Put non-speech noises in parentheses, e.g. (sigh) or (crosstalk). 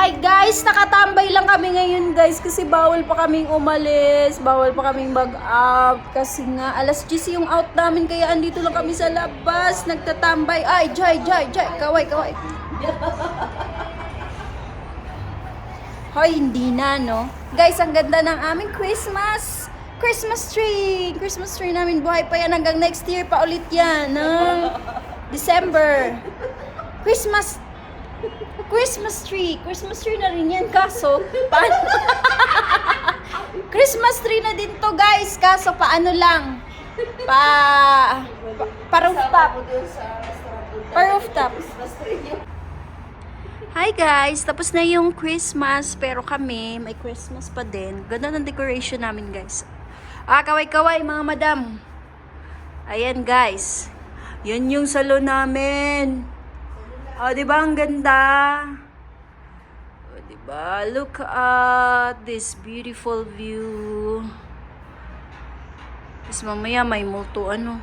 Hi guys, nakatambay lang kami ngayon guys kasi bawal pa kaming umalis, bawal pa kaming mag-out kasi nga alas 10 yung out namin kaya andito lang kami sa labas, nagtatambay. Ay, Jai, Jai, Jai, kaway, kaway. (laughs) Hoy, hindi na, no? Guys, ang ganda ng aming Christmas! Christmas tree! Christmas tree namin, buhay pa yan hanggang next year pa ulit yan, ng December. Christmas Christmas tree. Christmas tree na rin yan. Kaso, paano? Christmas tree na din to guys. Kaso, paano lang? Pa... Pa, pa rooftop. Pa rooftop. Hi guys! Tapos na yung Christmas. Pero kami, may Christmas pa din. Ganda ng decoration namin guys. Ah, kaway-kaway mga madam. Ayan guys. Yan yung salon namin. Oh, di ang ganda? Oh, di ba? Look at this beautiful view. Tapos mamaya may multo ano.